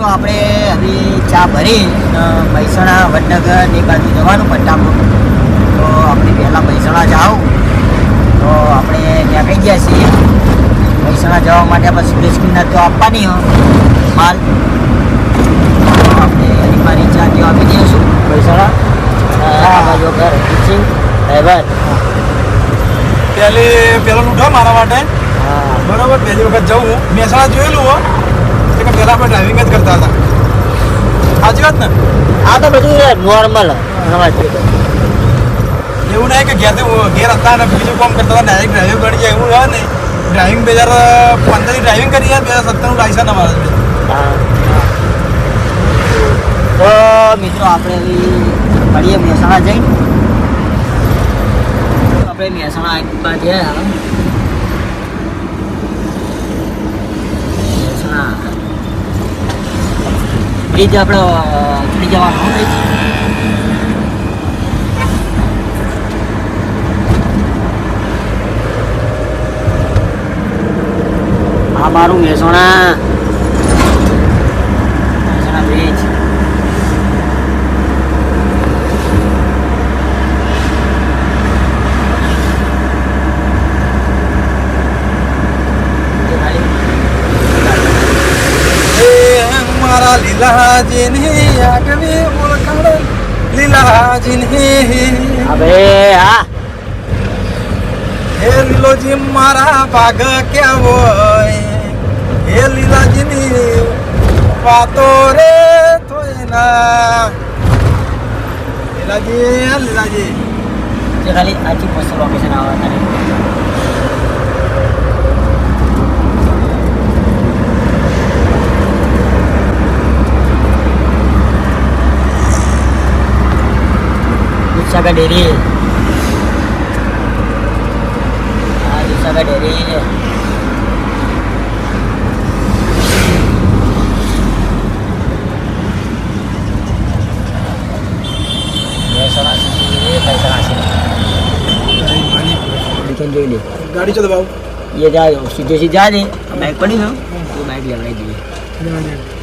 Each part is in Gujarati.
તો આપણે હવે ચા ભરી મહેસાણા વડનગર ને એ બાજુ જવાનું પટ્ટામાં તો આપણે પહેલાં મહેસાણા જાઓ. તો આપણે ત્યાં કહી ગયા છીએ. મહેસાણા જવા માટે આપણે સુરેશ કિંમત તો આપવાની હો માલ તો આપણે મારી ચા ત્યાં આપી દઈશું મહેસાણા. આ બાજુ ઘર ટીચિંગ ડ્રાઈવર પહેલી પેલો લૂંટો મારા માટે. બરોબર પહેલી વખત જવું હું. મહેસાણા જોયેલું હો. કે પહેલા આપણે ડ્રાઇવિંગ જ કરતા હતા. સાચી વાત ને? આ તો બધું નોર્મલ એવું નહીં કે ઘેર ઘેર હતા અને બીજું કામ કરતા હતા ડાયરેક્ટ ડ્રાઇવિંગ કરી જાય એવું હોય નહીં. ડ્રાઇવિંગ બે હજાર પંદરની ડ્રાઇવિંગ કરી બે હજાર સત્તરનું લાયસન્સ અમારા તો મિત્રો આપણે મળીએ મહેસાણા જઈને. આપણે મહેસાણા એકવાર ગયા મહેસાણા બ્રિજ આપણે ચડી જવાનું બ્રિજ આ મારું મહેસાણા મહેસાણા બ્રિજ એ મારા લીલાજીની આગવી ઓળખાણ લીલાજીની હવે હા. હે લીલોજી મારા ભાગ કેવો હે લીલાજીની વાતો રે થોયના લીલાજી લીલાજી. ખાલી આથી મસ્ત લોકેશન આવે તારે दूधसागर डेरी हाँ डेरी गाड़ी चलो बाबू ये जा सीधे सीधे जा दे बाइक पड़ी ना वो बाइक लग रही है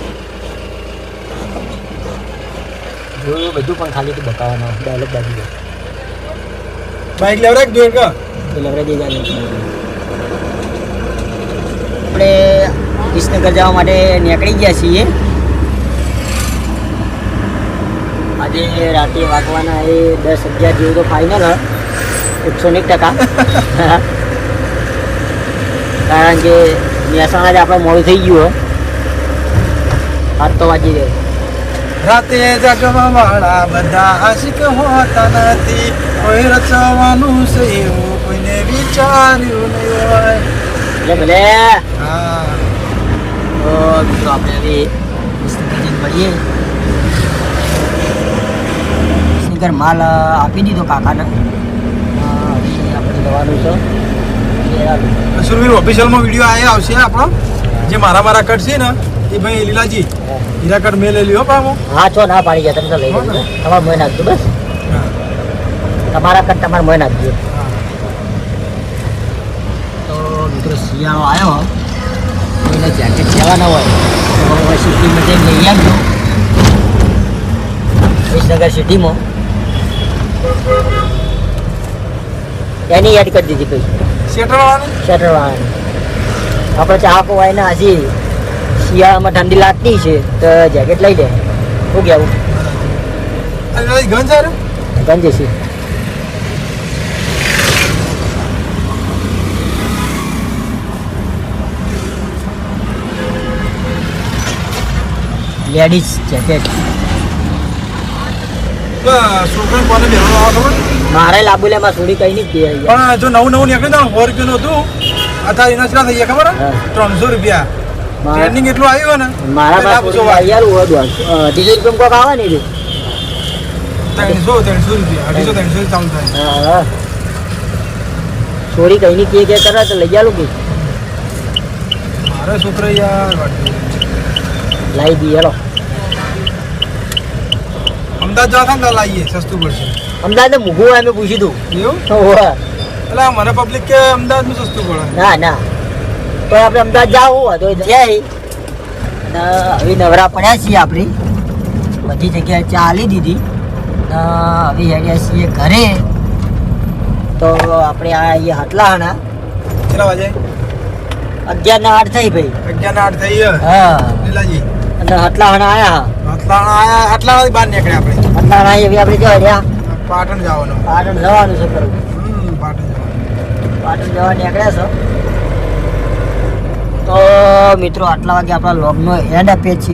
જોયું બધું પણ ખાલી બતાવવાનો ડાયલોગ બાજુ બાઇક લેવડા એક જોઈ કા તો લેવડાવી દે જાય આપણે વિસનગર જવા માટે નીકળી ગયા છીએ. આજે રાતે વાગવાના એ દસ અગિયાર જેવું તો ફાઇનલ હ. એકસો ને ટકા. કારણ કે મહેસાણા જ આપણે મોડું થઈ ગયું હો. આજ તો વાગી જાય રાતે જગવા વાળા બધા આશિક હોતા નથી. કોઈ રચવાનું છે એવું કોઈને વિચાર્યું નહીં હોય. ભલે. હા. તો આપણે હવે મળીએ. વિસનગર માલ આપી દીધો કાકાને. આપણે જવાનું છે. સુરવીર ઓફિશિયલમાં વીડિયો આયો આવશે આપણો. જે મારા મારા કટ છે ને એ ભાઈ લીલાજી. હીરા કટ મેં લઈ લ્યો પામો. હા છો ના પાડી ગયા તમે તો લઈ લો તમારે મોય નાખજો બસ. તમારા કટ તમારે મોય નાખજો. તો મિત્રો શિયાળો આવ્યો કોઈને જેકેટ લેવાના હોય તો હવે સિટીમાં જઈને લઈ આવજો. વિસનગર સિટીમાં. એની એડ કરી દીધી પછી સેટર વાળાની શટર વાળાની આપણે ચાહકો હોય ને હજી શિયાળામાં ઠંડી લાગતી છે તો જેકેટ લઈ લે. શું કહેવું ગંજ છે. લેડીઝ જેકેટ મારે લાબુ લે સુડી કઈ નહીં પણ જો નવું નવું નીકળ્યું ને સો રૂપિયાનું હતું. અત્યારે એના કેટલા થઈ ગયા ખબર? ત્રણસો રૂપિયા. ટ્રેન્ડિંગ એટલું આવ્યું ને? મારા પાસે હોય અઢીસો રૂપિયા કોક આવે ને ત્રણસો ત્રણસો રૂપિયા. અઢીસો ત્રણસો ચાલુ થાય. છોરી કઈ ની કે કે કરે તો લઈ જાલું કે. મારા છોકરા યાર. લાવી દઈએ હેલો. અમદાવાદ જવા થાય ને લાવીએ સસ્તું પડશે. અમદાવાદ મૂકવું હોય અમે પૂછ્યું તું. એવું. એટલે મને પબ્લિક કે અમદાવાદમાં સસ્તું પડે? ના ના. તો આપણે અમદાવાદ જાવું હોય તો જાય હવે નવરા પડ્યા છીએ આપણી. બધી જગ્યાએ ચાલી દીધી. હવે હેડ્યા છીએ ઘરે. તો આપણે આ અહીંયા હટલાહાણા કેટલા વાગે? અગિયાર ના આઠ થઈ ભાઈ. અગિયાર ના આઠ થઈ હા. લીલાજી. અને હટલાહાણા આયા આટલા આયા આટલા વાગે બહાર નીકળ્યા આપણે. હટલાહાણા એવી આપણે જો હેડ્યા પાટણ જવાનું. પાટણ જવાનું છે હમ પાટણ જવાનું. પાટણ જવા નીકળ્યા છો. તો મિત્રો આટલા વાગે આપણા લોગનો એન્ડ આપીએ છીએ.